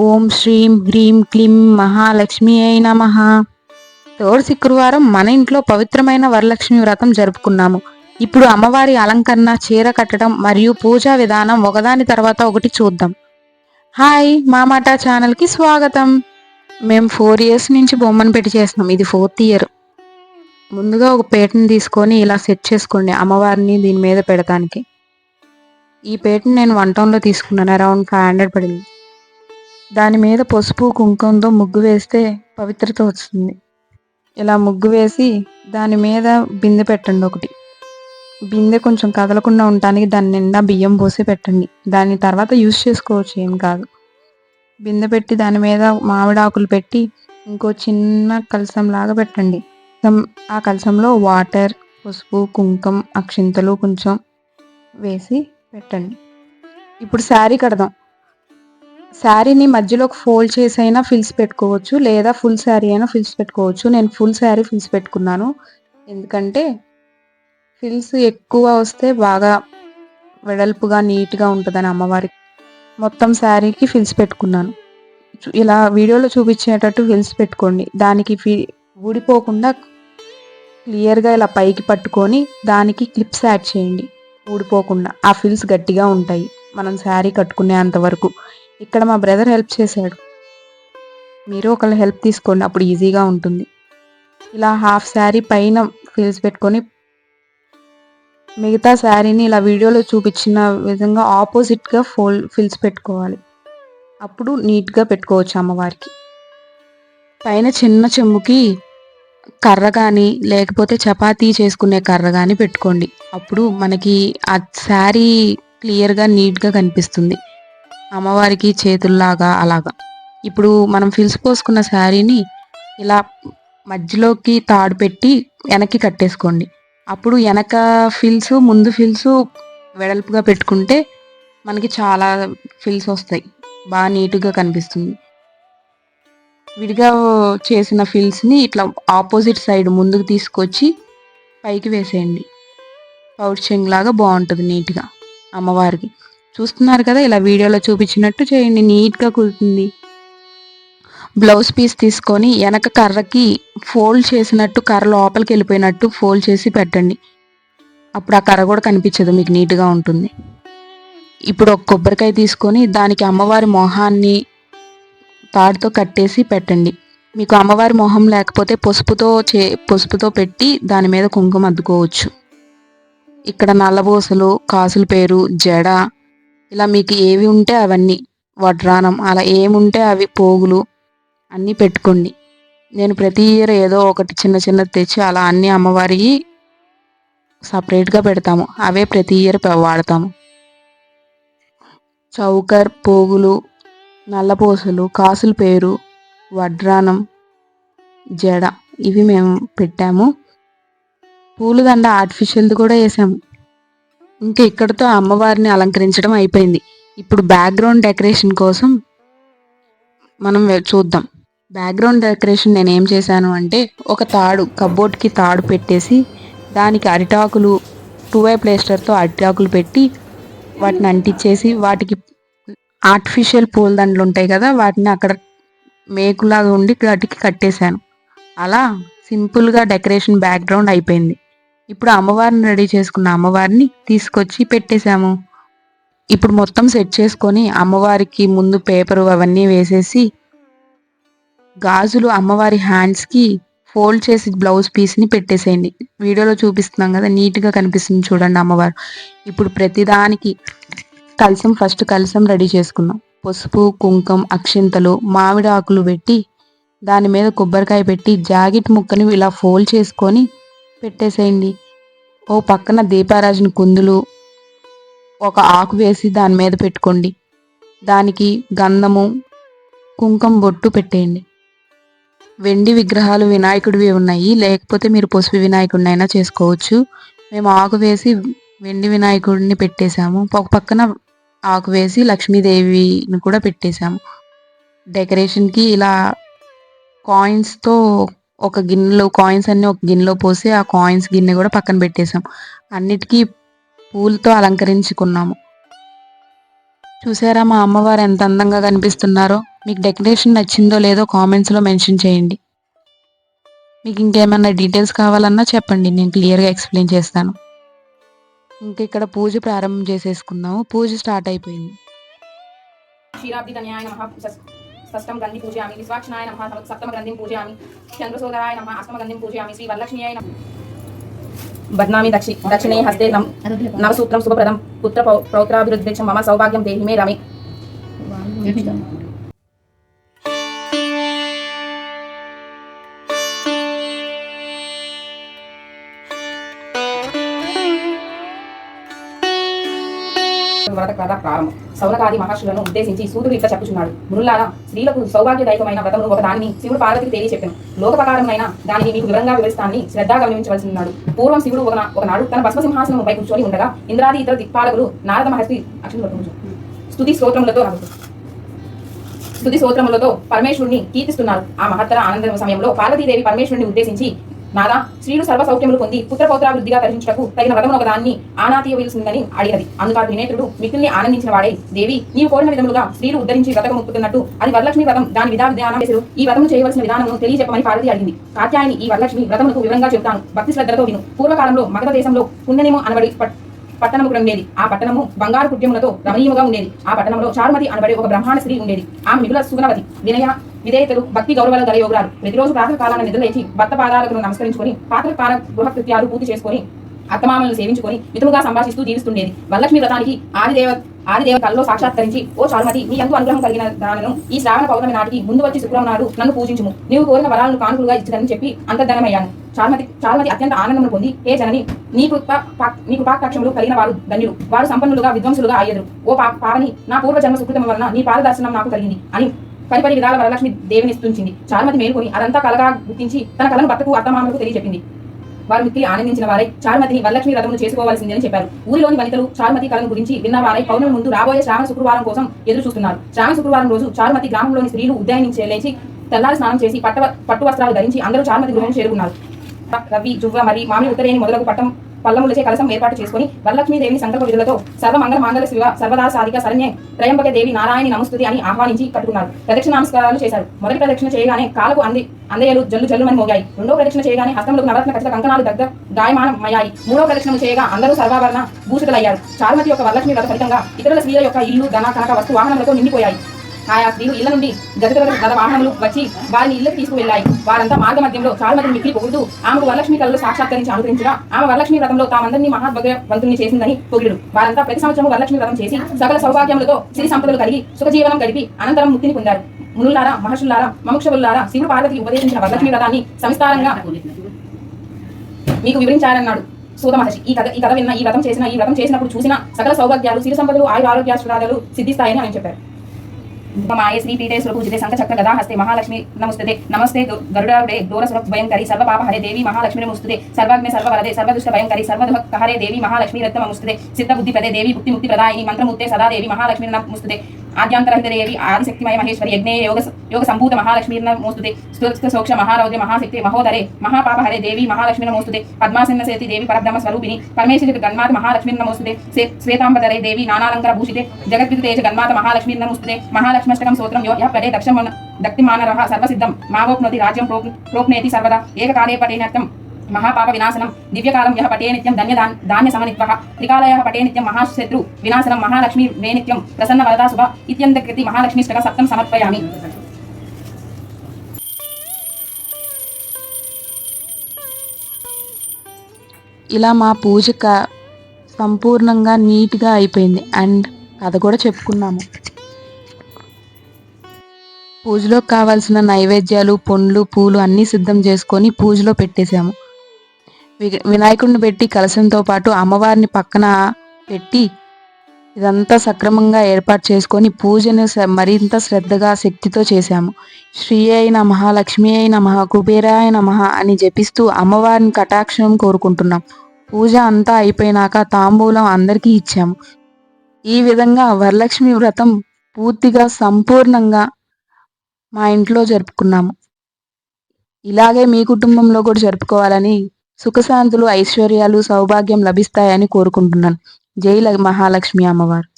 ఓం శ్రీం హ్రీం క్లీం మహాలక్ష్మి అయి నమ. థర్డ్ శుక్రవారం మన ఇంట్లో పవిత్రమైన వరలక్ష్మి వ్రతం జరుపుకున్నాము. ఇప్పుడు అమ్మవారి అలంకరణ చీర కట్టడం మరియు పూజా విధానం ఒకదాని తర్వాత ఒకటి చూద్దాం. హాయ్ మా మాట ఛానల్కి స్వాగతం. మేము ఫోర్ ఇయర్స్ నుంచి బొమ్మను పెట్టి చేస్తున్నాం. ఇది ఫోర్త్ ఇయర్. ముందుగా ఒక పేటని తీసుకొని ఇలా సెట్ చేసుకోండి అమ్మవారిని దీని మీద పెడతానికి. ఈ పేటని నేను వన్ టౌన్లో తీసుకున్నాను. అరౌండ్ ఫైవ్ హండ్రెడ్ పడింది. దాని మీద పసుపు కుంకుమతో ముగ్గు వేస్తే పవిత్రత వస్తుంది. ఇలా ముగ్గు వేసి దాని మీద బిందె పెట్టండి ఒకటి. బిందె కొంచెం కదలకుండా ఉండటానికి దాని నిండా బియ్యం పోసి పెట్టండి. దాని తర్వాత యూస్ చేసుకోవచ్చు ఏం కాదు. బిందె పెట్టి దాని మీద మామిడాకులు పెట్టి ఇంకో చిన్న కలసం లాగా పెట్టండి. ఆ కలసంలో వాటర్ పసుపు కుంకుమ అక్షింతలు కొంచెం వేసి పెట్టండి. ఇప్పుడు శారీ కడదాం. శారీని మధ్యలోకి ఫోల్డ్ చేసి అయినా ఫిల్స్ పెట్టుకోవచ్చు లేదా ఫుల్ శారీ అయినా ఫిల్స్ పెట్టుకోవచ్చు. నేను ఫుల్ శారీ ఫిల్స్ పెట్టుకున్నాను. ఎందుకంటే ఫిల్స్ ఎక్కువ వస్తే బాగా వెడల్పుగా నీట్గా ఉంటుందని అమ్మవారికి మొత్తం శారీకి ఫిల్స్ పెట్టుకున్నాను. ఇలా వీడియోలో చూపించేటట్టు ఫిల్స్ పెట్టుకోండి. దానికి ఫి ఊడిపోకుండా క్లియర్గా ఇలా పైకి పట్టుకొని దానికి క్లిప్స్ యాడ్ చేయండి. ఊడిపోకుండా ఆ ఫిల్స్ గట్టిగా ఉంటాయి. మనం శారీ కట్టుకునే అంతవరకు ఇక్కడ మా బ్రదర్ హెల్ప్ చేశాడు. మీరు ఒకళ్ళు హెల్ప్ తీసుకోండి అప్పుడు ఈజీగా ఉంటుంది. ఇలా హాఫ్ శారీ పైన ఫిల్స్ పెట్టుకొని మిగతా శారీని ఇలా వీడియోలో చూపించిన విధంగా ఆపోజిట్గా ఫోల్ ఫిల్స్ పెట్టుకోవాలి. అప్పుడు నీట్గా పెట్టుకోవచ్చు అమ్మవారికి. పైన చిన్న చెమ్ముకి కర్ర కానీ లేకపోతే చపాతీ చేసుకునే కర్ర కానీ పెట్టుకోండి. అప్పుడు మనకి ఆ శారీ క్లియర్గా నీట్గా కనిపిస్తుంది. అమ్మవారికి చేతుల్లాగా అలాగా. ఇప్పుడు మనం ఫిల్స్ పోసుకున్న శారీని ఇలా మధ్యలోకి తాడు పెట్టి వెనక్కి కట్టేసుకోండి. అప్పుడు వెనక ఫిల్స్ ముందు ఫిల్స్ వెడల్పుగా పెట్టుకుంటే మనకి చాలా ఫిల్స్ వస్తాయి. బాగా నీట్గా కనిపిస్తుంది. విడిగా చేసిన ఫిల్స్ని ఇట్లా ఆపోజిట్ సైడ్ ముందుకు తీసుకొచ్చి పైకి వేసేయండి. పౌర్చింగ్ లాగా బాగుంటుంది నీట్గా అమ్మవారికి. చూస్తున్నారు కదా ఇలా వీడియోలో చూపించినట్టు చేయండి నీట్గా కుదుతుంది బ్లౌజ్ పీస్ తీసుకొని వెనక కర్రకి ఫోల్డ్ చేసినట్టు కర్ర లోపలికి వెళ్ళిపోయినట్టు ఫోల్డ్ చేసి పెట్టండి. అప్పుడు ఆ కర్ర కూడా కనిపించదు మీకు నీట్గా ఉంటుంది. ఇప్పుడు ఒక కొబ్బరికాయ తీసుకొని దానికి అమ్మవారి మొహాన్ని తాడుతో కట్టేసి పెట్టండి. మీకు అమ్మవారి మొహం లేకపోతే పసుపుతో చే పసుపుతో పెట్టి దాని మీద కుంకుమ అద్దుకోవచ్చు. ఇక్కడ నల్లబోసలు కాసుల పేరు జడ ఇలా మీకు ఏవి ఉంటే అవన్నీ వడ్రానం అలా ఏముంటే అవి పోగులు అన్నీ పెట్టుకోండి. నేను ప్రతి ఇయర్ ఏదో ఒకటి చిన్న చిన్నది తెచ్చి అలా అన్ని అమ్మవారికి సపరేట్గా పెడతాము. అవే ప్రతి ఇయర్ వాడతాము. చౌకర్ పోగులు నల్లపూసలు కాసుల పేరు వడ్రానం జడ ఇవి మేము పెట్టాము. పూలదండ ఆర్టిఫిషియల్ది కూడా వేసాము. ఇంకా ఇక్కడతో అమ్మవారిని అలంకరించడం అయిపోయింది. ఇప్పుడు బ్యాక్గ్రౌండ్ డెకరేషన్ కోసం మనం చూద్దాం. బ్యాక్గ్రౌండ్ డెకరేషన్ నేను ఏం చేశాను అంటే ఒక తాడు కబోర్డ్కి తాడు పెట్టేసి దానికి అరిటాకులు టూ వై ప్లేస్టర్తో అరిటాకులు పెట్టి వాటిని అంటించేసి వాటికి ఆర్టిఫిషియల్ పూలదండలు ఉంటాయి కదా వాటిని అక్కడ మేకులాగా ఉండి వాటికి కట్టేశాను. అలా సింపుల్గా డెకరేషన్ బ్యాక్గ్రౌండ్ అయిపోయింది. ఇప్పుడు అమ్మవారిని రెడీ చేసుకున్న అమ్మవారిని తీసుకొచ్చి పెట్టేశాము. ఇప్పుడు మొత్తం సెట్ చేసుకొని అమ్మవారికి ముందు పేపరు అవన్నీ వేసేసి గాజులు అమ్మవారి హ్యాండ్స్కి ఫోల్డ్ చేసి బ్లౌజ్ పీస్ని పెట్టేసేయండి. వీడియోలో చూపిస్తున్నాం కదా నీట్గా కనిపిస్తుంది చూడండి అమ్మవారు. ఇప్పుడు ప్రతిదానికి కలసం ఫస్ట్ కలసం రెడీ చేసుకున్నాం. పసుపు కుంకం అక్షింతలు మామిడి ఆకులు పెట్టి దాని మీద కొబ్బరికాయ పెట్టి జాకెట్ ముక్కని ఇలా ఫోల్డ్ చేసుకొని పెట్టేసేయండి. ఓ పక్కన దీపారాజుని కుందులు ఒక ఆకు వేసి దాని మీద పెట్టుకోండి. దానికి గంధము కుంకుమ బొట్టు పెట్టేయండి. వెండి విగ్రహాలు వినాయకుడివి ఉన్నాయి. లేకపోతే మీరు పసుపు వినాయకుడినైనా చేసుకోవచ్చు. మేము ఆకు వేసి వెండి వినాయకుడిని పెట్టేశాము. ఒక పక్కన ఆకు వేసి లక్ష్మీదేవిని కూడా పెట్టేశాము. డెకరేషన్కి ఇలా కాయిన్స్తో ఒక గిన్నెలో కాయిన్స్ అన్ని ఒక గిన్నెలో పోసి ఆ కాయిన్స్ గిన్నె కూడా పక్కన పెట్టేశాం. అన్నిటికీ పూలతో అలంకరించుకున్నాము. చూసారా మా అమ్మవారు ఎంత అందంగా కనిపిస్తున్నారో? మీకు డెకరేషన్ నచ్చిందో లేదో కామెంట్స్లో మెన్షన్ చేయండి. మీకు ఇంకేమైనా డీటెయిల్స్ కావాలన్నా చెప్పండి నేను క్లియర్గా ఎక్స్ప్లెయిన్ చేస్తాను. ఇంకా ఇక్కడ పూజ ప్రారంభం చేసేసుకున్నాము పూజ స్టార్ట్ అయిపోయింది. శ్రీరాబ్ధి కన్యాయ నమః. షష్టం గంధి పూజయామి విశ్వాక్షనాయ నమ సప్తమ గంధిం పూజయామి చంద్రశోధరాయ నమ అష్టమ గంధిం పూజయామి శ్రీ వరలక్ష్మీయాయ నమ బద్నామి దక్షి దక్షిణే హస్తే నవసూత్రం శుభప్రదం పుత్ర పౌత్రాభివృద్ధి మమ సౌభాగ్యం దేహిమే రమే వ్రత కథ ప్రారంభం. సౌనకాది మహర్షులను ఉద్దేశించి సూర్యుడు ఇట్లా చెప్పుచున్నాడు. మునులారా స్త్రీలకు సౌభాగ్యదాయకమైన వ్రతమును ఒక దానిని శివుడు పార్వతికి తెలియచెప్పాను. లోకప్రకారమైన దానిని మీకు వివరంగా వివరిస్తాన్ని శ్రద్ధగా గమనించవలసిన్నాడు పూర్వం శివుడు ఒక ఒకనాడు తన భస్మసింహాసనంపై కూర్చొని ఉండగా ఇంద్రాది ఇతర దిక్పాలకులు నారద మహర్షి అక్షరం పట్టుకుంటారు. స్తుతి స్తోత్రములతో స్తుతి స్తోత్రములతో పరమేశ్వరుని కీర్తిస్తున్నారు. ఆ మహత్తర ఆనంద సమయంలో పార్వతీదేవి పరమేశ్వరుని ఉద్దేశించి నాదా స్త్రీలు సర్వ సౌఖ్యములు పొంది పుత్ర పౌత్రాభివృద్ధిగా తగిన వ్రతమును ఒకదాన్ని ఆనాతీయవలసిందని అడిగినది. అందుకు ఆ త్రినేత్రుడు మిక్కుల్ని ఆనందించిన వాడే దేవి. నీవు కోరిన విధములుగా స్త్రీలు ఉద్ధరించి వ్రతము ముక్కుతున్నట్టు అది వరలక్ష్మి వ్రతం. దాని విధా విధానం చేసి ఈ వ్రతము చేయవలసిన విధానమును తెలియజెప్పమని పార్వతి అడిగింది. కాత్యాయని ఈ వరలక్ష్మి వ్రతములకు వివరంగా చెబుతాను. భక్తి శ్రద్ధలతో విను. పూర్వకాలంలో మగధ దేశంలో పుణ్యనేమో అనబడి పట్టణము కూడా ఉండేది ఆ పట్టణము బంగారు కుట్యములతో రమణీయముగా ఉండేది. ఆ పట్టణంలో చారుమతి అనబడే ఒక బ్రహ్మాండ స్త్రీ ఉండేది. ఆమె మిగుల సుగుణవతి. వినయ విధేయతలు భక్తి గౌరవాల గల యోగురాలు. ప్రతిరోజు ప్రాతः కాలాన్ని నిద్రలేచి భర్త పాదాలకు నమస్కరించుకొని పాత్ర కాల గృహ కృత్యాలు పూర్తి చేసుకొని అత్తమామలను సేవించుకొని మితులుగా సంభాషిస్తూ జీవిస్తుండేది. వరలక్ష్మి వ్రతానికి ఆదిదేవ ఆదిదేవ కల్లో సాక్షాత్కరించి ఓ చారుమతి నీ ఎంతో అనుగ్రహం కలిగిన దానను ఈ శ్రావణ పౌర్ణమి నాటికి ముందు వచ్చి శుక్రం నాడు నన్ను పూజించుము. నీవు కోరిన వరాలను కానుకలుగా ఇచ్చిందని చెప్పి అంతర్ధనమయ్యాను. చారుమతి చారుమతి అత్యంత ఆనందమును పొంది ఏ జనని నీ కృప నీ కృపాకక్షములు కలిగిన వారు ధన్యులు. వారు సంపన్నులుగా విధ్వంసులుగా అయ్యరు ఓ పా- పావని నా పూర్వ జన్మ సుకృతం వలన నీ పాదదర్శనం నాకు కలిగింది అని పరిపరి విధాల వరలక్ష్మి దేవిని స్తుంచింది చారుమతి మేలుకొని అదంతా కలగా గుర్తించి తన కలను భర్తకు అత్తమామలకు తెలియజెప్పింది వారు మిక్కిలి ఆనందించిన వారై చారుమతిని వరలక్ష్మి రథమును చేసుకోవాల్సిందని అని చెప్పారు ఊరిలోని వనితలు చారుమతి కలను గురించి విన్న వారై పౌర్ణమి ముందు రాబోయే శ్రావణ శుక్రవారం కోసం ఎదురు చూస్తున్నారు. శ్రావణ శుక్రవారం రోజు చారుమతి గ్రామంలోని స్త్రీలు ఉద్యానించే లేచి తెల్లారి స్నానం చేసి పట్ట పట్టు వస్త్రాలు ధరించి అందరూ చారుమతి గృహం చేరుకున్నారు. రవి జువ్వ మరి మామిడి ఉత్తరేని మొదలగు పట్టం పల్లములచే కలసం ఏర్పాటు చేసుకుని వరలక్ష్మీదేవిని సంకల్ప విధులతో సర్వ మంగళ మాంగళ శివ సర్వదా సాధిక శరణ్య త్రయంబక దేవి నారాయణి నమస్తుతి అని ఆహ్వానించి కట్టుకున్నారు. ప్రదక్షిణ నమస్కారాలు చేశారు. మొదటి ప్రదక్షిణ చేయగానే కాలకు అంది అందయలు జల్లు జల్లుమని మోగాయి. రెండో ప్రదక్షిణ చేయగానే హస్తములకు నవరత్న ఖచ్చిత కంకణాలు దగ్గర గాయమానమయ్యాయి. మూడో ప్రదక్షిణ చేయగా అందరూ సర్వాభరణ భూషితులయ్యారు. చారుమతి యొక్క వరలక్ష్మి వ్రత ఫలితంగా ఇతరుల స్త్రీల యొక్క ఇల్లు ధన కనక వస్తు వాహనములతో నిండిపోయాయి. ఆయా స్త్రీలు ఇళ్ళ నుండి గజగజ గద వాహనములు వచ్చి వారిని ఇళ్ళకు తీసుకువెళ్ళాయి వారంతా మార్గ మధ్యంలో చారుమతిని మిక్కిలి పొగుడుతూ ఆమెకు వరలక్ష్మి కళలు సాక్షాత్కరించి అనుగ్రహించగా ఆమె వరలక్ష్మి వ్రతంలో తామందరినీ మహాభగవంతుని చేసిందని పొగిడు వారంతా ప్రతి సంవత్సరం వరలక్ష్మి వ్రతం చేసి సకల సౌభాగ్యములతో సిరి సంపదలు కలిగి సుఖజీవనం గడిపి అనంతరం ముక్తిని పొందారు. మునులారా మహర్షులారా మముక్షవులారా శివుడు పార్వతికి ఉపదేశించిన వరలక్ష్మి వ్రతాన్ని సవిస్తారంగా మీకు వివరించారన్నాడు సూత మహర్షి. ఈ కథ ఈ కథ విన్న ఈ వ్రతం చేసిన ఈ వ్రతం చేసినప్పుడు చూసిన సకల సౌభాగ్యాలు సిరి సంపదలు ఆయుర ఆరోగ్యాశ్రాదాలు సిద్ధిస్తాయని ఆయన చెప్పారు. మాయ శ్రీ పీఠేశ్వర పూజితే శంఖ చక్ర గదా హస్తే మహాలక్ష్మి నమస్తే నమస్తే గరుడాడే దూరసుర భయంకరి సర్వ పాప హరే దేవి మహాలక్ష్మి నమస్తే సర్వాగ్ని సర్వ వరదే సర్వదుష్ట భయంకరి సర్వదుఃఖ హరే దేవి మహాలక్ష్మి రత్న సిద్ధ బుద్ధి ప్రదే దేవి ముక్తి ముక్తి ప్రదాయిని మంత్రముక్తే సదా దేవి మహాలక్ష్మి నమస్తే ఆద్యాంతరహిందరేవి ఆదిశక్తిమయ మహేశ్వరి యజ్ఞే యోగ యోగ సంభూత మహాలక్ష్మీర్న నమోస్తుతే స్థుత సోక్ష మహారౌద్య మహాశక్తి మహోదరే మహాపాపహరే దేవి మహాలక్ష్మి నమోస్తుతే పద్మాసన్న సేతి దేవి పరబ్రహ్మ స్వరూపిణి పరమేశ్వరి గన్మాత మహాలక్ష్మి నమోస్తుతే శ్వేతాంబదరే దేవి నానాలంకర భూషితే జగద్విదు తేజ గన్మాత మహాలక్ష్మి నమోస్తుతే మహాలక్ష్మష్టకం సూత్రం యో యః దక్షం దక్తిమానరః సర్వసిద్ధం మావోప్నోతి రాజ్యం ప్రోక్ ప్రోక్నేతి సర్వదా ఏకకాలే పఠేనర్థం మహాపాప వినాశనం దివ్యకాలం యహ పటే నిత్యం ధన్య ధాన్య సమనిత్వ. త్రికాలయ పటే నిత్యం మహాశత్రు వినాశనం మహాలక్ష్మి మే నిత్యం ప్రసన్న వరదా శుభ ఇత్యంతకృతి మహాలక్ష్మిష్టక సప్తం సమర్పయామి. ఇలా మా పూజ క- సంపూర్ణంగా నీట్గా అయిపోయింది. అండ్ కథ కూడా చెప్పుకున్నాము. పూజలో కావాల్సిన నైవేద్యాలు పండ్లు పూలు అన్నీ సిద్ధం చేసుకొని పూజలో పెట్టేశాము. వినాయకుడిని పెట్టి కలశంతో పాటు అమ్మవారిని పక్కన పెట్టి ఇదంతా సక్రమంగా ఏర్పాటు చేసుకొని పూజను మరింత శ్రద్ధగా శక్తితో చేశాము. శ్రీ అయిన మహాలక్ష్మి అయిన మహా కుబేరాయ నమః అని జపిస్తూ అమ్మవారిని కటాక్షం కోరుకుంటున్నాం. పూజ అంతా అయిపోయినాక తాంబూలం అందరికీ ఇచ్చాము. ఈ విధంగా వరలక్ష్మి వ్రతం పూర్తిగా సంపూర్ణంగా మా ఇంట్లో జరుపుకున్నాము. ఇలాగే మీ కుటుంబంలో కూడా జరుపుకోవాలని సుఖశాంతులు ఐశ్వర్యాలు సౌభాగ్యం లభిస్తాయని కోరుకుంటున్నాను. జై మహాలక్ష్మి అమ్మవారు.